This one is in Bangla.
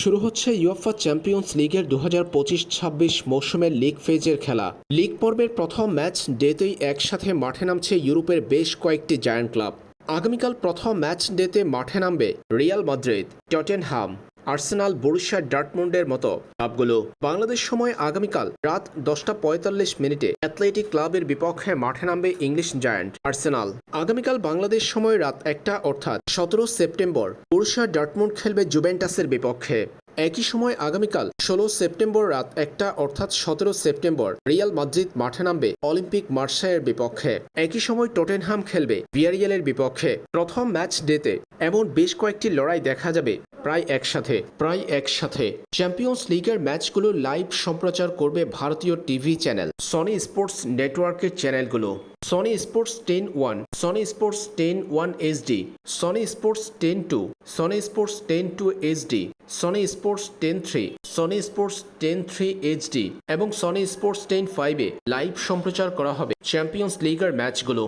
শুরু হচ্ছে ইউএফা চ্যাম্পিয়ন্স লিগের দু হাজার পঁচিশ ছাব্বিশ মৌসুমের লিগ ফেজের খেলা। লিগ পর্বের প্রথম ম্যাচ ডেতেই একসাথে মাঠে নামছে ইউরোপের বেশ কয়েকটি জায়ান্ট ক্লাব। আগামীকাল প্রথম ম্যাচ ডেতে মাঠে নামবে Real Madrid, Tottenham. Arsenal, Borussia, ডার্টমুন্ডের মতো ক্লাবগুলো বাংলাদেশ সময় আগামীকাল রাত দশটা পঁয়তাল্লিশ মিনিটে অ্যাথলেটিক ক্লাবের বিপক্ষে মাঠে নামবে ইংলিশ জায়ান্ট আর্সেনাল। আগামীকাল বাংলাদেশ সময় রাত একটা অর্থাৎ সতেরো সেপ্টেম্বর বরুশিয়া, ডার্টমুন্ড খেলবে জুভেন্টাসের বিপক্ষে। একই সময় আগামীকাল ষোলো সেপ্টেম্বর রাত একটা অর্থাৎ সতেরো সেপ্টেম্বর রিয়াল মাদ্রিদ মাঠে নামবে অলিম্পিক মার্সায়ের বিপক্ষে। একই সময় টটেনহাম খেলবে ভিয়ারিয়ালের বিপক্ষে। প্রথম ম্যাচ ডেতে এমন বেশ কয়েকটি লড়াই দেখা যাবে প্রায় একসাথে প্রায় একসাথে। চ্যাম্পিয়ন্স লিগের ম্যাচগুলো লাইভ সম্প্রচার করবে ভারতীয় টিভি চ্যানেল সনি স্পোর্টস নেটওয়ার্কের চ্যানেলগুলো। Sony sports ten one Sony sports ten one HD Sony sports ten two Sony sports ten two HD Sony sports ten three Sony sports ten three HD এবং সনি স্পোর্টস টেন ফাইভে লাইভ সম্প্রচার করা হবে চ্যাম্পিয়ন্স লিগের ম্যাচগুলো।